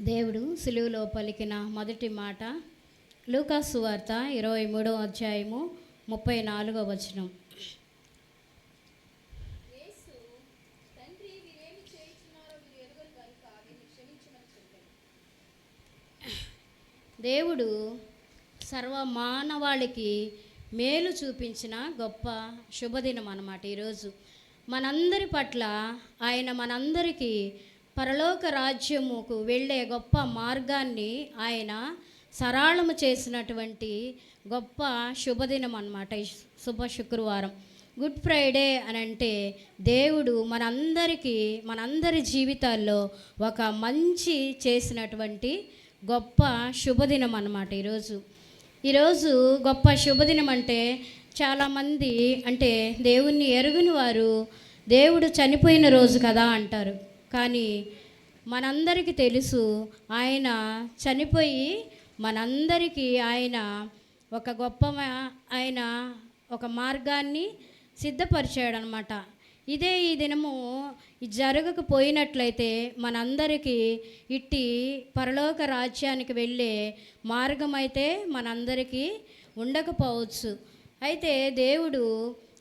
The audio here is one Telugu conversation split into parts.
దేవుడు సిలువులో పలికిన మొదటి మాట లూకాసు వార్త ఇరవై మూడవ అధ్యాయము ముప్పై నాలుగవ వచనం. దేవుడు సర్వ మానవాళికి మేలు చూపించిన గొప్ప శుభదినం అన్నమాట ఈరోజు. మనందరి పట్ల ఆయన మనందరికీ పరలోక రాజ్యముకు వెళ్ళే గొప్ప మార్గాన్ని ఆయన సరళము చేసినటువంటి గొప్ప శుభదినం అన్నమాట ఈ శుభ శుక్రవారం. గుడ్ ఫ్రైడే అని అంటే దేవుడు మనందరికీ మనందరి జీవితాల్లో ఒక మంచి చేసినటువంటి గొప్ప శుభదినం అన్నమాట ఈరోజు. ఈరోజు గొప్ప శుభదినం అంటే చాలామంది అంటే దేవుణ్ణి ఎరుగుని వారు దేవుడు చనిపోయిన రోజు కదా అంటారు. కానీ మనందరికీ తెలుసు ఆయన చనిపోయి మనందరికీ ఆయన ఒక గొప్ప ఆయన ఒక మార్గాన్ని సిద్ధపరిచాడు అనమాట ఇదే ఈ దినము జరగకపోయినట్లయితే మనందరికీ ఇట్టి పరలోక రాజ్యానికి వెళ్ళే మార్గం అయితే మనందరికీ ఉండకపోవచ్చు. అయితే దేవుడు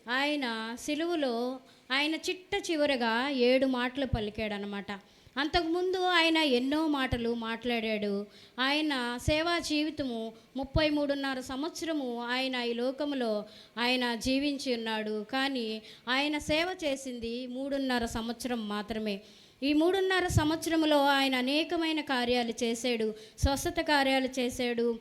ఆయన సిలువులో ఆయన చిట్ట చివరగా ఏడు మాటలు పలికాడనమాట అంతకుముందు ఆయన ఎన్నో మాటలు మాట్లాడాడు. ఆయన సేవా జీవితము ముప్పై మూడున్నర సంవత్సరము ఆయన ఈ లోకములో ఆయన జీవించి ఉన్నాడు. కానీ ఆయన సేవ చేసింది మూడున్నర సంవత్సరం మాత్రమే. ఈ మూడున్నర సంవత్సరంలో ఆయన అనేకమైన కార్యాలు చేశాడు. స్వస్థత కార్యాలు చేశాడు.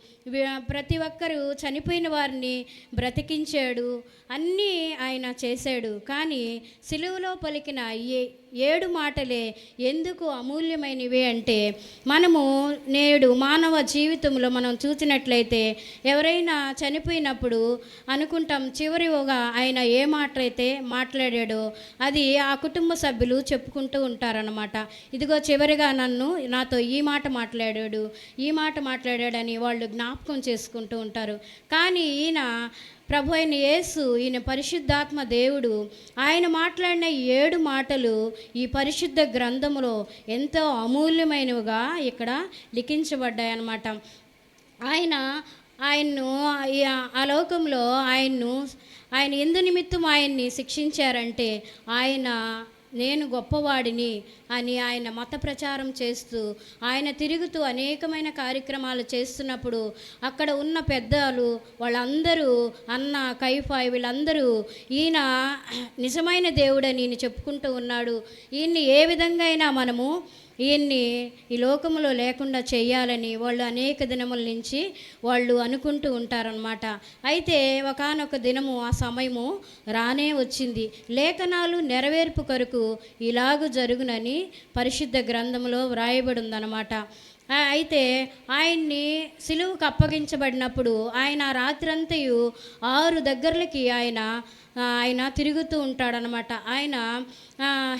ప్రతి ఒక్కరూ చనిపోయిన వారిని బ్రతికించాడు. అన్నీ ఆయన చేశాడు. కానీ సిలువలో పలికిన ఏ ఏడు మాటలే ఎందుకు అమూల్యమైనవి అంటే మనము నేడు మానవ జీవితంలో మనం చూసినట్లయితే ఎవరైనా చనిపోయినప్పుడు అనుకుంటాం చివరి ఒక ఆయన ఏ మాట అయితే మాట్లాడాడో అది ఆ కుటుంబ సభ్యులు చెప్పుకుంటూ ఉంటారనమాట ఇదిగో చివరిగా నన్ను నాతో ఈ మాట మాట్లాడాడు ఈ మాట మాట్లాడాడని వాళ్ళు జ్ఞాపకం చేసుకుంటూ ఉంటారు. కానీ ఈయన ప్రభు అయిన యేసు ఈయన పరిశుద్ధాత్మ దేవుడు ఆయన మాట్లాడిన ఈ ఏడు మాటలు ఈ పరిశుద్ధ గ్రంథములో ఎంతో అమూల్యమైనవిగా ఇక్కడ లిఖించబడ్డాయి అన్నమాట ఆయన ఆయన్ను ఆ లోకంలో ఆయన్ను ఆయన ఎందు నిమిత్తం ఆయన్ని శిక్షించారంటే ఆయన నేను గొప్పవాడిని అని ఆయన మత ప్రచారం చేస్తూ ఆయన తిరుగుతూ అనేకమైన కార్యక్రమాలు చేస్తున్నప్పుడు అక్కడ ఉన్న పెద్దలు వాళ్ళందరూ అన్న కైఫాయ్ వీళ్ళందరూ ఈయన నిజమైన దేవుడని చెప్పుకుంటూ ఉన్నాడు. ఈయన్ని ఏ విధంగా అయినా మనము ఈయన్ని ఈ లోకములో లేకుండా చేయాలని వాళ్ళు అనేక దినముల నుంచి వాళ్ళు అనుకుంటూ ఉంటారనమాట అయితే ఒకానొక దినము ఆ సమయము రానే వచ్చింది. లేఖనాలు నెరవేర్పు కొరకు ఇలాగు జరుగునని పరిశుద్ధ గ్రంథంలో వ్రాయబడి ఉందన్నమాట అయితే ఆయన్ని సిలువుకు అప్పగించబడినప్పుడు ఆయన రాత్రంతయు ఆరు దగ్గరలకి ఆయన ఆయన తిరుగుతూ ఉంటాడనమాట ఆయన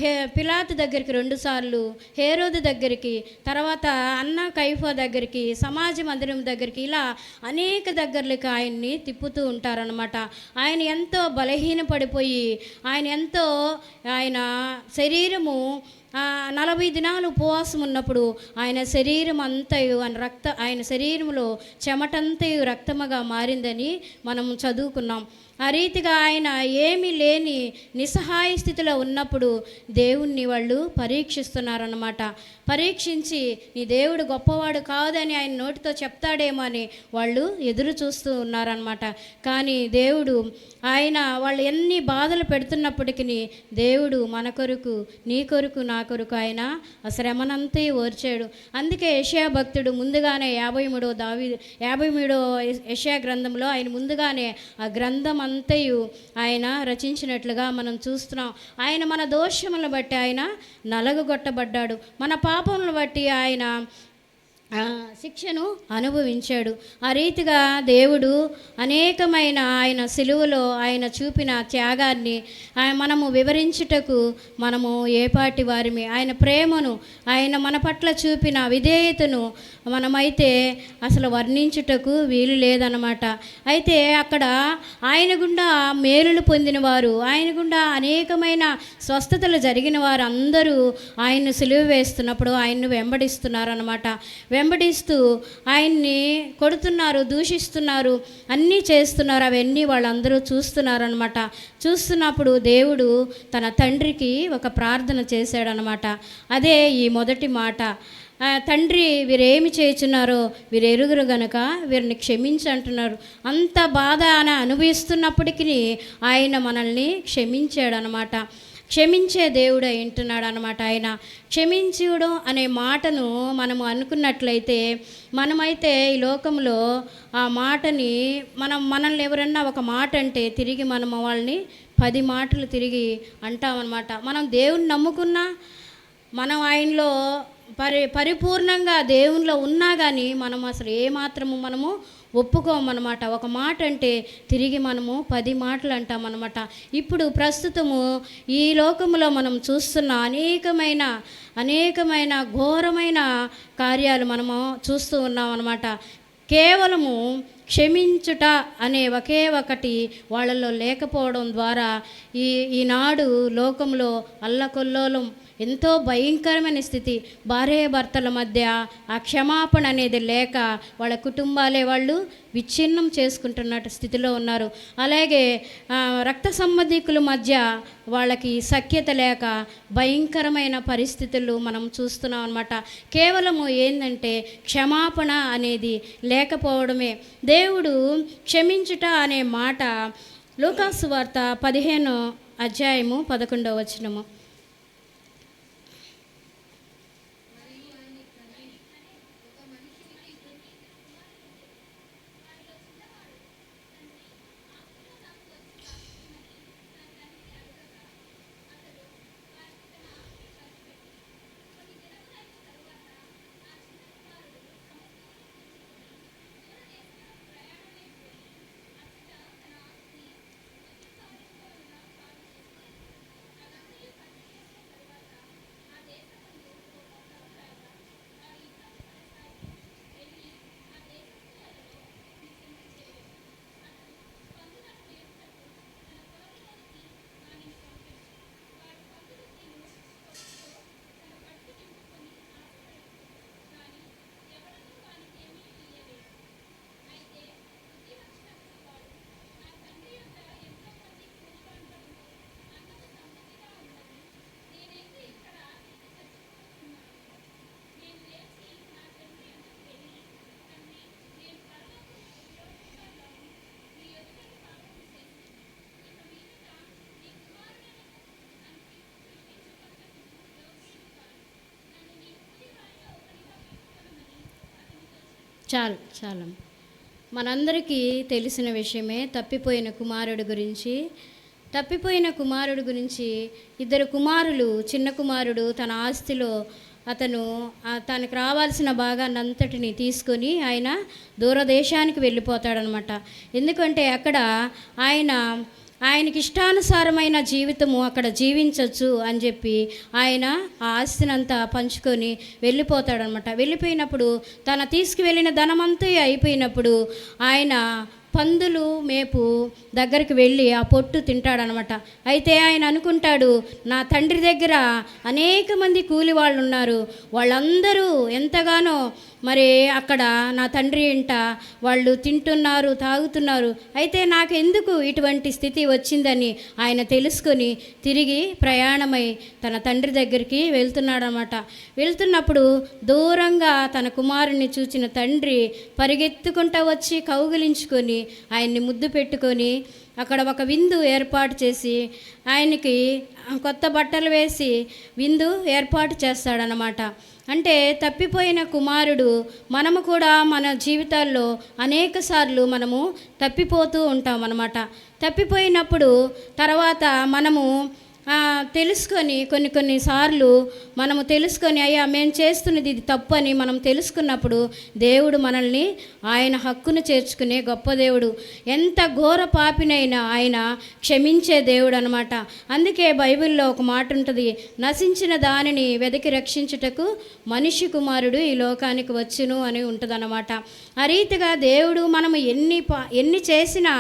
హే పిలాతు దగ్గరికి రెండుసార్లు హేరోదు దగ్గరికి తర్వాత అన్న కైఫా దగ్గరికి సమాజ మందిరం దగ్గరికి ఇలా అనేక దగ్గరలకు ఆయన్ని తిప్పుతూ ఉంటారనమాట ఆయన ఎంతో బలహీన పడిపోయి ఆయన ఎంతో ఆయన శరీరము నలభై దినాలు ఉపవాసం ఉన్నప్పుడు ఆయన శరీరం అంతయు ఆయన రక్త ఆయన శరీరంలో చెమటంతయు రక్తముగా మారిందని మనం చదువుకున్నాం. ఆ రీతిగా ఆయన ఏమీ లేని నిస్సహాయ స్థితిలో ఉన్నప్పుడు దేవుణ్ణి వాళ్ళు పరీక్షిస్తున్నారన్నమాట. పరీక్షించి నీ దేవుడు గొప్పవాడు కాదని ఆయన నోటితో చెప్తాడేమో అని వాళ్ళు ఎదురు చూస్తూ ఉన్నారనమాట కానీ దేవుడు ఆయన వాళ్ళు ఎన్ని బాధలు పెడుతున్నప్పటికీ దేవుడు మన కొరకు నీ కొరకు నా కొరకు ఆయన ఆ శ్రమనంతే ఓర్చాడు. అందుకే యషయా భక్తుడు ముందుగానే యాభై మూడో దావి యాభై మూడో యషయా గ్రంథంలో ఆయన ముందుగానే ఆ గ్రంథం అంతయు ఆయన రచించినట్లుగా మనం చూస్తున్నాం. ఆయన మన దోషములను బట్టి ఆయన నలగగొట్టబడ్డాడు మన పాపములను బట్టి ఆయన శిక్షను అనుభవించాడు. ఆ రీతిగా దేవుడు అనేకమైన ఆయన సిలువలో ఆయన చూపిన త్యాగాన్ని ఆయన మనము వివరించుటకు మనము ఏపాటి వారిమి. ఆయన ప్రేమను ఆయన మన పట్ల చూపిన విధేయతను మనమైతే అసలు వర్ణించుటకు వీలు లేదన్నమాట. అయితే అక్కడ ఆయన గుండా మేలులు పొందిన వారు ఆయన గుండా అనేకమైన స్వస్థతలు జరిగిన వారు అందరూ ఆయన్ను సిలువ వేస్తున్నప్పుడు ఆయన్ను వెంబడిస్తున్నారనమాట వెంబడిస్తూ ఆయన్ని కొడుతున్నారు దూషిస్తున్నారు అన్నీ చేస్తున్నారు. అవన్నీ వాళ్ళందరూ చూస్తున్నారనమాట చూస్తున్నప్పుడు దేవుడు తన తండ్రికి ఒక ప్రార్థన చేశాడనమాట అదే ఈ మొదటి మాట. తండ్రి వీరేమి చేయుచున్నారో వీరు ఎరుగురు గనుక వీరిని క్షమించి అంటున్నారు అంత బాధ అని అనుభవిస్తున్నప్పటికీ ఆయన మనల్ని క్షమించాడనమాట క్షమించే దేవుడు వింటున్నాడు అనమాట ఆయన. క్షమించడం అనే మాటను మనము అనుకున్నట్లయితే మనమైతే ఈ లోకంలో ఆ మాటని మనం మనల్ని ఎవరన్నా ఒక మాట అంటే తిరిగి మనం వాళ్ళని పది మాటలు తిరిగి అంటామన్నమాట. మనం దేవుని నమ్ముకున్నా మనం ఆయనలో పరి పరిపూర్ణంగా దేవునిలో ఉన్నా కానీ మనం అసలు ఏమాత్రము మనము ఒప్పుకోమన్నమాట. ఒక మాట అంటే తిరిగి మనము పది మాటలు అంటామన్నమాట ఇప్పుడు ప్రస్తుతము ఈ లోకంలో మనం చూస్తున్న అనేకమైన అనేకమైన ఘోరమైన కార్యాలు మనము చూస్తూ ఉన్నాం అనమాట కేవలము క్షమించుట అనే ఒకే ఒకటి వాళ్ళలో లేకపోవడం ద్వారా ఈ ఈనాడు లోకంలో అల్లకొల్లోలం ఎంతో భయంకరమైన స్థితి. భార్య భర్తల మధ్య ఆ క్షమాపణ అనేది లేక వాళ్ళ కుటుంబాలే వాళ్ళు విచ్ఛిన్నం చేసుకుంటున్నట్టు స్థితిలో ఉన్నారు. అలాగే రక్త సంబంధికుల మధ్య వాళ్ళకి సఖ్యత లేక భయంకరమైన పరిస్థితులు మనం చూస్తున్నాం అనమాట కేవలము ఏంటంటే క్షమాపణ అనేది లేకపోవడమే. దేవుడు క్షమించుట అనే మాట లూకాసు వార్త పదిహేను అధ్యాయము పదకొండవ వచనము. చాలు చాలు. మనందరికీ తెలిసిన విషయమే తప్పిపోయిన కుమారుడు గురించి. తప్పిపోయిన కుమారుడు గురించి ఇద్దరు కుమారులు చిన్న కుమారుడు తన ఆస్తిలో అతను తనకు రావాల్సిన భాగాన్ని అంతటిని తీసుకొని ఆయన దూరదేశానికి వెళ్ళిపోతాడనమాట. ఎందుకంటే అక్కడ ఆయన ఆయనకి ఇష్టానుసారమైన జీవితము అక్కడ జీవించవచ్చు అని చెప్పి ఆయన ఆ ఆస్తినంతా పంచుకొని వెళ్ళిపోతాడనమాట. వెళ్ళిపోయినప్పుడు తన తీసుకువెళ్ళిన ధనమంతా అయిపోయినప్పుడు ఆయన పందులు మేపు దగ్గరికి వెళ్ళి ఆ పొట్టు తింటాడనమాట. అయితే ఆయన అనుకుంటాడు నా తండ్రి దగ్గర అనేక మంది కూలి వాళ్ళు ఉన్నారు వాళ్ళందరూ ఎంతగానో మరి అక్కడ నా తండ్రి ఇంట వాళ్ళు తింటున్నారు తాగుతున్నారు. అయితే నాకు ఎందుకు ఇటువంటి స్థితి వచ్చిందని ఆయన తెలుసుకొని తిరిగి ప్రయాణమై తన తండ్రి దగ్గరికి వెళ్తున్నాడనమాట. వెళ్తున్నప్పుడు దూరంగా తన కుమారుని చూచిన తండ్రి పరిగెత్తుకుంటా వచ్చి కౌగిలించుకొని ఆయన్ని ముద్దు పెట్టుకొని అక్కడ ఒక విందు ఏర్పాటు చేసి ఆయనకి కొత్త బట్టలు వేసి విందు ఏర్పాటు చేస్తాడనమాట. అంటే తప్పిపోయిన కుమారుడు మనము కూడా మన జీవితాల్లో అనేక సార్లు మనము తప్పిపోతూ ఉంటాం అన్నమాట తప్పిపోయినప్పుడు తర్వాత మనము తెలుసుకొని కొన్ని కొన్ని సార్లు మనము తెలుసుకొని అయ్యా మేము చేస్తున్నది ఇది తప్పు అని మనం తెలుసుకున్నప్పుడు దేవుడు మనల్ని ఆయన హక్కును చేర్చుకునే గొప్ప దేవుడు. ఎంత ఘోర పాపినైనా ఆయన క్షమించే దేవుడు అనమాట అందుకే బైబిల్లో ఒక మాట ఉంటుంది నశించిన దానిని వెదకి రక్షించుటకు మనిషి కుమారుడు ఈ లోకానికి వచ్చును అని ఉంటుందన్నమాట. ఆ రీతిగా దేవుడు మనము ఎన్ని పా ఎన్ని చేసినా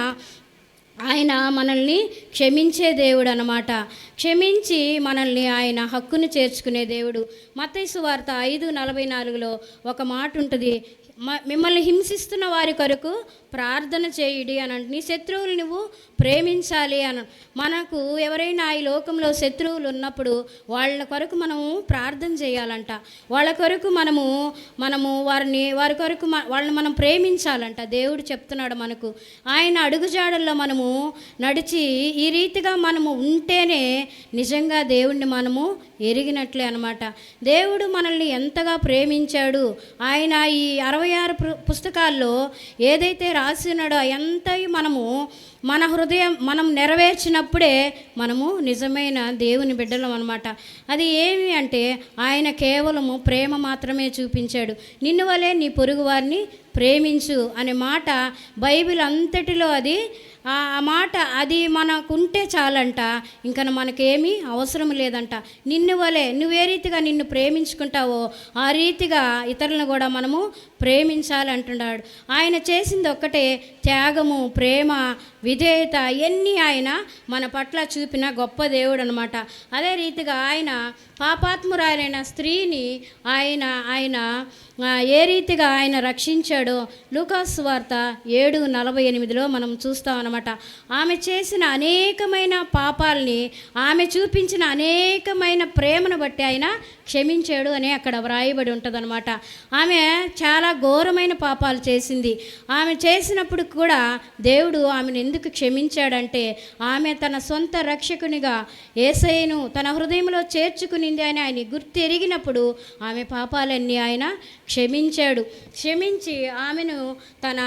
ఆయన మనల్ని క్షమించే దేవుడు అనమాట క్షమించి మనల్ని ఆయన హక్కును చేర్చుకునే దేవుడు. మత్తైసు వార్త ఐదు నలభై నాలుగులో ఒక మాట ఉంటుంది మిమ్మల్ని హింసిస్తున్న వారి కొరకు ప్రార్థన చేయుడి అని నీ శత్రువులు నువ్వు ప్రేమించాలి అని మనకు ఎవరైనా ఈ లోకంలో శత్రువులు ఉన్నప్పుడు వాళ్ళ కొరకు మనము ప్రార్థన చేయాలంట. వాళ్ళ కొరకు మనము మనము వారిని వారి కొరకు వాళ్ళని మనం ప్రేమించాలంట. దేవుడు చెప్తున్నాడు మనకు. ఆయన అడుగుజాడల్లో మనము నడిచి ఈ రీతిగా మనము ఉంటేనే నిజంగా దేవుణ్ణి మనము ఎరిగినట్లే అనమాట దేవుడు మనల్ని ఎంతగా ప్రేమించాడు. ఆయన ఈ అరవై ఆరు పుస్తకాల్లో ఏదైతే రాసినాడో ఎంత మనము మన హృదయం మనం నెరవేర్చినప్పుడే మనము నిజమైన దేవుని బిడ్డలం అనమాట అది ఏమి అంటే ఆయన కేవలము ప్రేమ మాత్రమే చూపించాడు. నిన్ను వలే నీ పొరుగు వారిని ప్రేమించు అనే మాట బైబిల్ అంతటిలో అది ఆ మాట అది మనకుంటే చాలంట. ఇంకా మనకేమీ అవసరం లేదంట. నిన్ను వలే నువ్వే రీతిగా నిన్ను ప్రేమించుకుంటావో ఆ రీతిగా ఇతరులను కూడా మనము ప్రేమించాలి అంటున్నాడు ఆయన చేసింది ఒక్కటే త్యాగము ప్రేమ విధేయత ఇవన్నీ ఆయన మన పట్ల చూపిన గొప్ప దేవుడు అనమాట అదే రీతిగా ఆయన పాపాత్మురాలైన స్త్రీని ఆయన ఆయన ఏ రీతిగా ఆయన రక్షించాడో లూకాస్ వార్త ఏడు నలభై ఎనిమిదిలో మనం చూస్తాం అనమాట ఆమె చేసిన అనేకమైన పాపాలని ఆమె చూపించిన అనేకమైన ప్రేమను బట్టి ఆయన క్షమించాడు అని అక్కడ వ్రాయబడి ఉంటుందన్నమాట. ఆమె చాలా ఘోరమైన పాపాలు చేసింది. ఆమె చేసినప్పుడు కూడా దేవుడు ఆమెను ఎందుకు క్షమించాడంటే ఆమె తన సొంత రక్షకునిగా ఏసైను తన హృదయంలో చేర్చుకునింది అని ఆయన గుర్తెరిగినప్పుడు ఆమె పాపాలన్నీ ఆయన క్షమించాడు. క్షమించి ఆమెను తన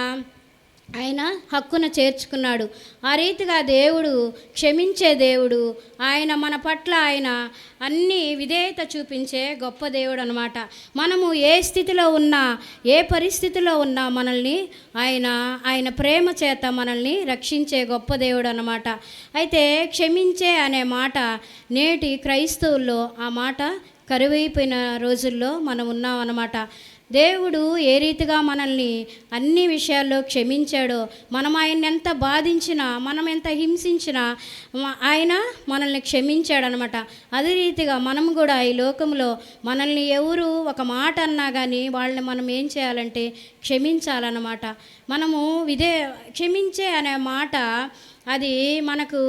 ఆయన హక్కున చేర్చుకున్నాడు. ఆ రీతిగా దేవుడు క్షమించే దేవుడు ఆయన మన పట్ల ఆయన అన్ని విధేయత చూపించే గొప్ప దేవుడు అనమాట మనము ఏ స్థితిలో ఉన్నా ఏ పరిస్థితిలో ఉన్నా మనల్ని ఆయన ఆయన ప్రేమ చేత మనల్ని రక్షించే గొప్ప దేవుడు అనమాట అయితే క్షమించే అనే మాట నేటి క్రైస్తవుల్లో ఆ మాట కరువైపోయిన రోజుల్లో మనం ఉన్నాం అన్నమాట దేవుడు ఏ రీతిగా మనల్ని అన్ని విషయాల్లో క్షమించాడో మనం ఆయన ఎంత బాధించినా మనం ఎంత హింసించినా ఆయన మనల్ని క్షమించాడనమాట. అదే రీతిగా మనం కూడా ఈ లోకంలో మనల్ని ఎవరు ఒక మాట అన్నా కానీ వాళ్ళని మనం ఏం చేయాలంటే క్షమించాలన్నమాట. మనము ఇదే క్షమించే అనే మాట అది మనకు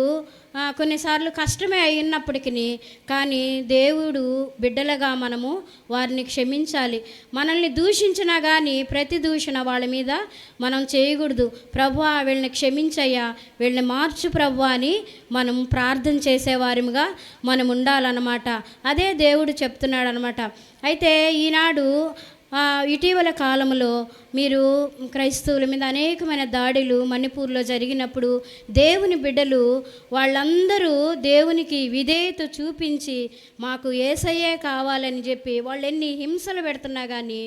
కొన్నిసార్లు కష్టమే అయినప్పటికీ కానీ దేవుడు బిడ్డలుగా మనము వారిని క్షమించాలి. మనల్ని దూషించినా కానీ ప్రతి దూషణ వాళ్ళ మీద మనం చేయకూడదు. ప్రభు వీళ్ళని క్షమించయ్యా. వీళ్ళని మార్చు ప్రభు అని మనం ప్రార్థన చేసేవారిగా మనం ఉండాలన్నమాట. అదే దేవుడు చెప్తున్నాడు అనమాట అయితే ఈనాడు ఇటీవల కాలంలో మీరు క్రైస్తవుల మీద అనేకమైన దాడులు మణిపూర్లో జరిగినప్పుడు దేవుని బిడ్డలు వాళ్ళందరూ దేవునికి విధేయత చూపించి మాకు ఏసయ్యే కావాలని చెప్పి వాళ్ళు ఎన్ని హింసలు పెడుతున్నా కానీ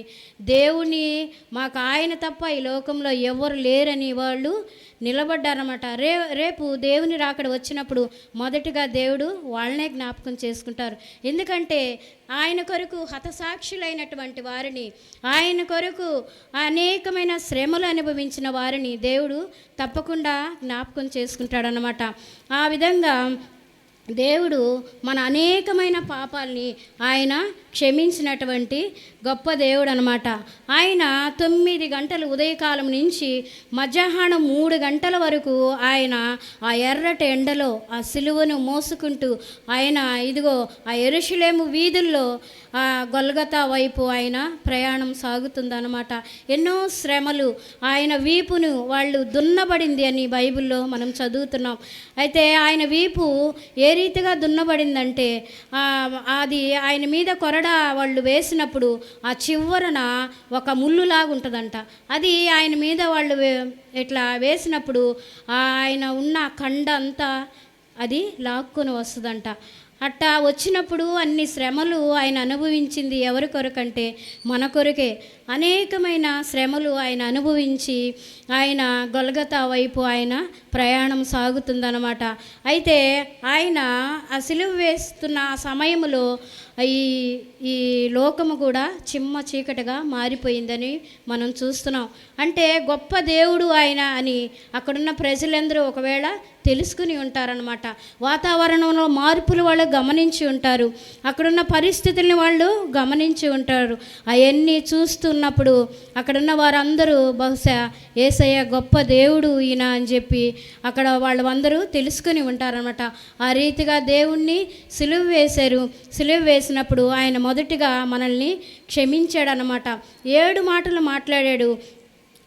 దేవుని మాకు ఆయన తప్ప ఈ లోకంలో ఎవరు లేరని వాళ్ళు నిలబడ్డారన్నమాట. రే రేపు దేవుని రాకడ వచ్చినప్పుడు మొదటిగా దేవుడు వాళ్ళనే జ్ఞాపకం చేసుకుంటారు. ఎందుకంటే ఆయన కొరకు హతసాక్షులైనటువంటి వారిని ఆయన కొరకు అనేకమైన శ్రమలు అనుభవించిన వారిని దేవుడు తప్పకుండా జ్ఞాపకం చేసుకుంటాడనమాట ఆ విధంగా దేవుడు మన అనేకమైన పాపాల్ని ఆయన క్షమించినటువంటి గొప్ప దేవుడు అనమాట ఆయన తొమ్మిది గంటలు ఉదయకాలం నుంచి మధ్యాహ్నం మూడు గంటల వరకు ఆయన ఆ ఎర్రటి ఎండలో ఆ సిలువను మోసుకుంటూ ఆయన ఇదిగో ఆ ఎరుషులేము వీధుల్లో ఆ గొల్గతా వైపు ఆయన ప్రయాణం సాగుతుందన్నమాట ఎన్నో శ్రమలు ఆయన వీపును వాళ్ళు దున్నబడింది అని బైబిల్లో మనం చదువుతున్నాం. అయితే ఆయన వీపు ఏ రీతిగా దున్నబడిందంటే అది ఆయన మీద కొరడా వాళ్ళు వేసినప్పుడు ఆ చివరన ఒక ముళ్ళులాగా ఉంటుందంట. అది ఆయన మీద వాళ్ళు ఇట్లా వేసినప్పుడు ఆయన ఉన్న కండ అంతా అది లాక్కొని వస్తుందంట. అట్టా వచ్చినప్పుడు అన్ని శ్రమలు ఆయన అనుభవించింది ఎవరి కొరకంటే మన కొరకే. అనేకమైన శ్రమలు ఆయన అనుభవించి ఆయన గొలగతా వైపు ఆయన ప్రయాణం సాగుతుందన్నమాట. అయితే ఆయన ఆ సిలువ వేస్తున్న సమయంలో ఈ ఈ లోకము కూడా చిమ్మ చీకటిగా మారిపోయిందని మనం చూస్తున్నాం. అంటే గొప్ప దేవుడు ఆయన అని అక్కడున్న ప్రజలందరూ ఒకవేళ తెలుసుకుని ఉంటారనమాట వాతావరణంలో మార్పులు వాళ్ళు గమనించి ఉంటారు. అక్కడున్న పరిస్థితుల్ని వాళ్ళు గమనించి ఉంటారు. అవన్నీ చూస్తున్నప్పుడు అక్కడున్న వారందరూ బహుశా ఏసయ్య గొప్ప దేవుడు ఈయన అని చెప్పి అక్కడ వాళ్ళు అందరూ తెలుసుకుని ఉంటారనమాట ఆ రీతిగా దేవుణ్ణి సిలువ వేశారు. సిలువ చేసినప్పుడు ఆయన మొదటిగా మనల్ని క్షమించాడనమాట ఏడు మాటలు మాట్లాడాడు.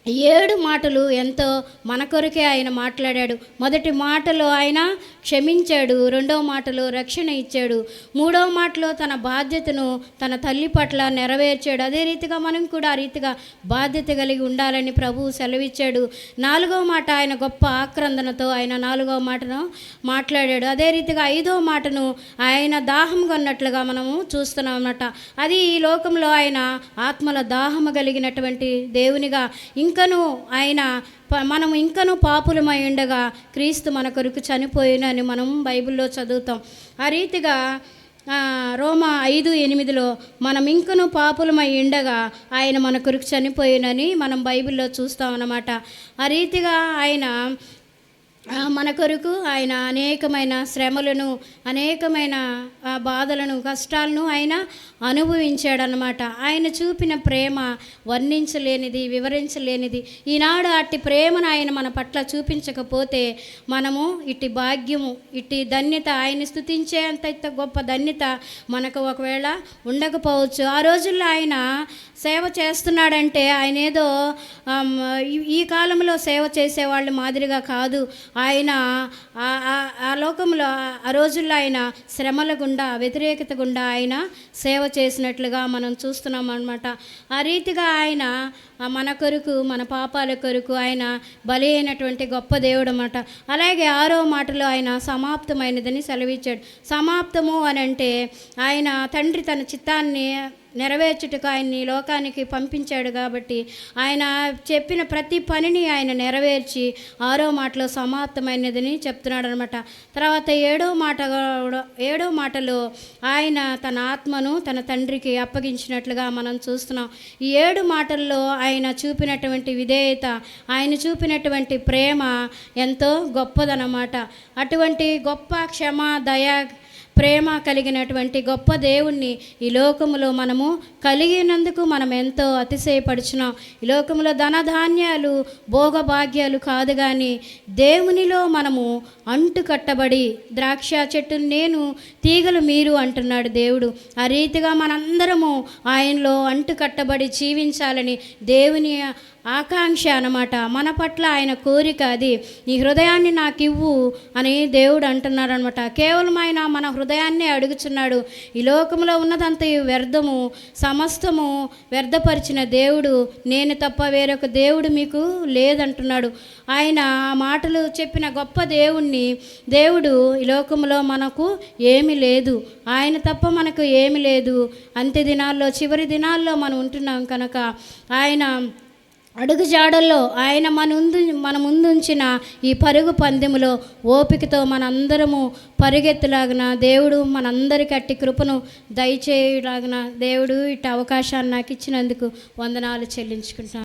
ఏడు మాటలు ఎంతో మన కొరకే ఆయన మాట్లాడాడు. మొదటి మాటలో ఆయన క్షమించాడు రెండవ మాటలో రక్షణ ఇచ్చాడు. మూడవ మాటలో తన బాధ్యతను తన తల్లి పట్ల నెరవేర్చాడు. అదే రీతిగా మనం కూడా ఆ రీతిగా బాధ్యత కలిగి ఉండాలని ప్రభువు సెలవిచ్చాడు. నాలుగవ మాట ఆయన గొప్ప ఆక్రందనతో ఆయన నాలుగవ మాటను మాట్లాడాడు. అదే రీతిగా ఐదవ మాటను ఆయన దాహం కొన్నట్లుగా మనము చూస్తున్నాం అన్నమాట అది ఈ లోకంలో ఆయన ఆత్మల దాహము కలిగినటువంటి దేవునిగా ఇంకను ఆయన మనం ఇంకను పాపులమై ఉండగా క్రీస్తు మన కొరకు చనిపోయినని మనం బైబిల్లో చదువుతాం. ఆ రీతిగా రోమ రోమా ఐదు ఎనిమిదిలో మనం ఇంకను పాపులమై ఉండగా ఆయన మన కొరకు చనిపోయినని మనం బైబిల్లో చూస్తాం అన్నమాట ఆ రీతిగా ఆయన మన కొరకు ఆయన అనేకమైన శ్రమలను అనేకమైన బాధలను కష్టాలను ఆయన అనుభవించాడనమాట ఆయన చూపిన ప్రేమ వర్ణించలేనిది వివరించలేనిది. ఈనాడు అట్టి ప్రేమను ఆయన మన పట్ల చూపించకపోతే మనము ఇట్టి భాగ్యము ఇట్టి ధన్యత ఆయన స్థుతించే అంత ఇంత గొప్ప ధన్యత మనకు ఒకవేళ ఉండకపోవచ్చు. ఆ రోజుల్లో ఆయన సేవ చేస్తున్నాడంటే ఆయన ఏదో ఈ- ఈ కాలంలో సేవ చేసేవాళ్ళు మాదిరిగా కాదు. ఆయన ఆ- ఆ లోకంలో ఆ రోజుల్లో ఆయన శ్రమల గుండా వ్యతిరేకత గుండా ఆయన సేవ చేసినట్లుగా మనం చూస్తున్నాం అనమాట ఆ రీతిగా ఆయన మన కొరకు మన పాపాల కొరకు ఆయన బలి అయినటువంటి గొప్ప దేవుడు అన్నమాట అలాగే ఆరో మాటలో ఆయన సమాప్తమైనదని సెలవిచ్చాడు. సమాప్తము అని అంటే ఆయన తండ్రి తన చిత్తాన్ని నెరవేర్చుటకు ఆయన్ని లోకానికి పంపించాడు కాబట్టి ఆయన చెప్పిన ప్రతి పనిని ఆయన నెరవేర్చి ఆరో మాటలో సమాప్తమైనదని చెప్తున్నాడు అనమాట తర్వాత ఏడో మాట కూడా- ఏడో మాటలో ఆయన తన ఆత్మను తన తండ్రికి అప్పగించినట్లుగా మనం చూస్తున్నాం. ఈ ఏడు మాటల్లో ఆయన చూపినటువంటి విధేయత ఆయన చూపినటువంటి ప్రేమ ఎంతో గొప్పదనమాట అటువంటి గొప్ప క్షమ దయ ప్రేమ కలిగినటువంటి గొప్ప దేవుణ్ణి ఈ లోకములో మనము కలిగినందుకు మనం ఎంతో అతిశయపడుచున్నాం. ఈ లోకములో ధనధాన్యాలు భోగభాగ్యాలు కాదు కానీ దేవునిలో మనము అంటు కట్టబడి ద్రాక్ష చెట్టు నేను తీగలు మీరు అంటున్నాడు దేవుడు. ఆ రీతిగా మనందరము ఆయనలో అంటు కట్టబడి జీవించాలని దేవుని ఆకాంక్ష అనమాట మన పట్ల ఆయన కోరిక అది. నీ హృదయాన్ని నాకు ఇవ్వు అని దేవుడు అంటున్నాడు అనమాట కేవలం ఆయన మన హృదయాన్ని అడుగుచున్నాడు. ఈ లోకంలో ఉన్నదంతా ఈ వ్యర్థము సమస్తము వ్యర్థపరిచిన దేవుడు నేను తప్ప వేరొక దేవుడు మీకు లేదంటున్నాడు. ఆయన ఆ మాటలు చెప్పిన గొప్ప దేవుణ్ణి దేవుడు ఈ లోకంలో మనకు ఏమీ లేదు. ఆయన తప్ప మనకు ఏమీ లేదు. అంత్య దినాల్లో చివరి దినాల్లో మనం ఉంటున్నాం కనుక ఆయన అడుగుజాడల్లో ఆయన మన ముందు మన ముందుంచిన ఈ పరుగు పందెములో ఓపికతో మనందరము పరుగెత్తులాగిన దేవుడు మనందరికీ అట్టి కృపను దయచేయలాగిన దేవుడు ఇటు అవకాశాన్ని నాకు ఇచ్చినందుకు వందనాలు చెల్లించుకుంటున్నాను.